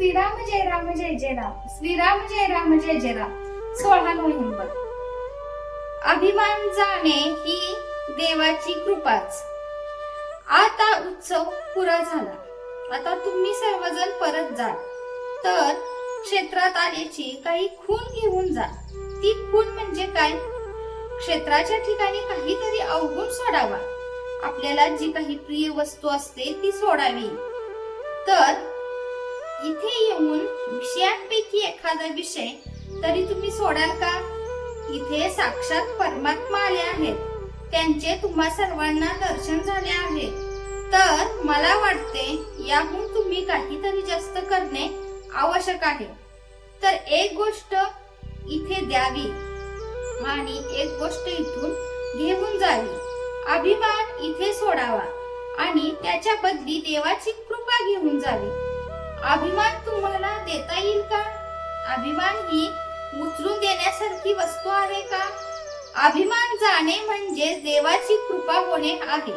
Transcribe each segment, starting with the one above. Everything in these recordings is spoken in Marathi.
श्रीराम जय राम जय जय राम. श्रीराम जय राम जय जय राम. सोळा नोव्हेंबर. अभिमान जाणे ही देवाची कृपाच. आता उत्सव पुरा झाला. आता तुम्ही सर्वजण परत जा. तर क्षेत्रात आल्याची काही खून घेऊन जा. ती खून म्हणजे काय? क्षेत्राच्या ठिकाणी काहीतरी अवगुण सोडावा. आपल्याला जी काही प्रिय वस्तू असते ती सोडावी. तर इथे येऊन विषयांपैकी एखादा विषय तरी तुम्ही सोडाल का? इथे साक्षात परमात्मा आले आहेत. त्यांचे तुम्हा सर्वांना दर्शन झाले आहे. तर मला वाटते याहून तुम्ही काहीतरी जास्त करणे आवश्यक आहे. तर एक गोष्ट इथे द्यावी आणि एक गोष्ट इथून घेऊन जावी. अभिमान इथे सोडावा आणि त्याच्या बदली देवाची कृपा घेऊन जावी. अभिमान तुम्हाला देता येईल का? अभिमान ही उचलून देण्यासारखी वस्तू आहे का? अभिमान जाणे म्हणजे देवाची कृपा होणे आहे.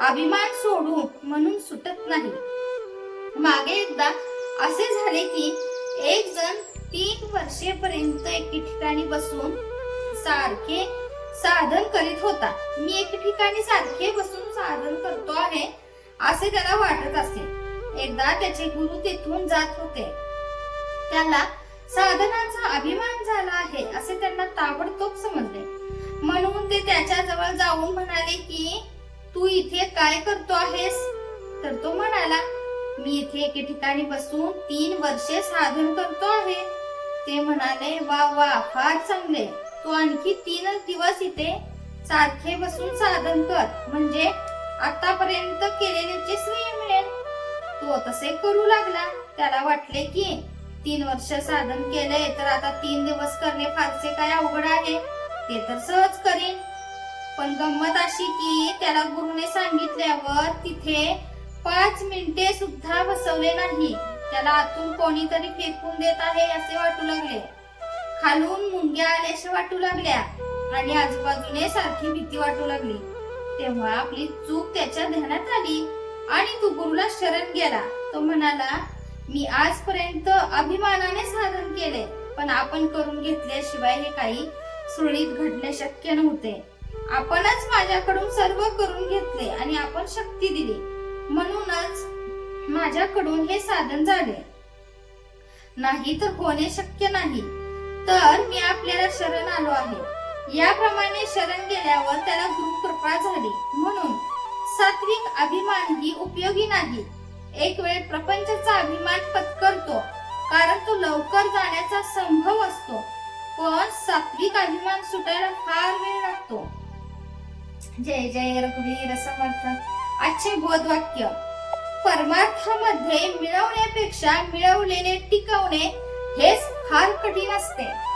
अभिमान सोडू म्हणून सुटत नाही. मागे एकदा असे झाले की एक जण तीन वर्षेपर्यंत एके ठिकाणी बसून सारखे साधन करीत होता. मी एके ठिकाणी सारखे बसून साधन करतो आहे असे त्याला वाटत असे. एकदा त्याचे गुरु तेथून जात होते. त्याला साधनाचा अभिमान झाला आहे असे त्यांना ताबडतोब समजले. म्हणून ते त्याच्याजवळ जाऊन म्हणाले की तू इथे काय करतो आहेस? तर तो म्हणाला मी इथे एके ठिकाणी बसून तीन वर्षे साधन करतो आहे. ते म्हणाले वा वा फार चांगले. तू आणखी तीनच दिवस इथे सारखे बसून साधन कर. म्हणजे आतापर्यंत केलेल्याचे श्रेय मिळेल तो तसे करू लागला. त्याला वाटले की तीन वर्ष साधन केलंय तर आता तीन दिवस करणे फारसे काय अवघड आहे? ते तर सहज करीन. पण गंमत अशी की त्याला गुरुने सांगितल्यावर तिथे पाच मिनिटे सुद्धा बसवले नाही. त्याला आतून कोणीतरी फेकून देत आहे असे वाटू लागले. खालून मुंग्या आल्याशे वाटू लागल्या आणि आजूबाजूने सारखी भीती वाटू लागली. तेव्हा आपली चूक त्याच्या ध्यानात आली. आणि तो गुरुला शरण गेला. तो म्हणाला मी आजपर्यंत अभिमानाने साधन केले पण आपण करून घेतल्याशिवाय हे काही सुरळीत घडणे शक्य नव्हते. आपणच माझ्याकडून सर्व करून घेतले आणि आपण शक्ती दिली. म्हणूनच माझ्याकडून हे साधन झाले. नाही तर होणे शक्य नाही. तर मी आपल्याला शरण आलो आहे. याप्रमाणे शरण गेल्यावर त्याला गुरु कृपा झाली. म्हणून सात्विक अभिमान ही उपयोगी नाही. एक वेळ प्रपंचाचा अभिमान पत्करतो कारण तो लवकर जाण्याचा संभव असतो. पण सात्विक अभिमान सुटायला फार वेळ लागतो. जय जय रघुवीर समर्थ. आजचे बोधवाक्य. परमार्थामध्ये मिळवण्यापेक्षा मिळवलेले टिकवणे हेच फार कठीण असते.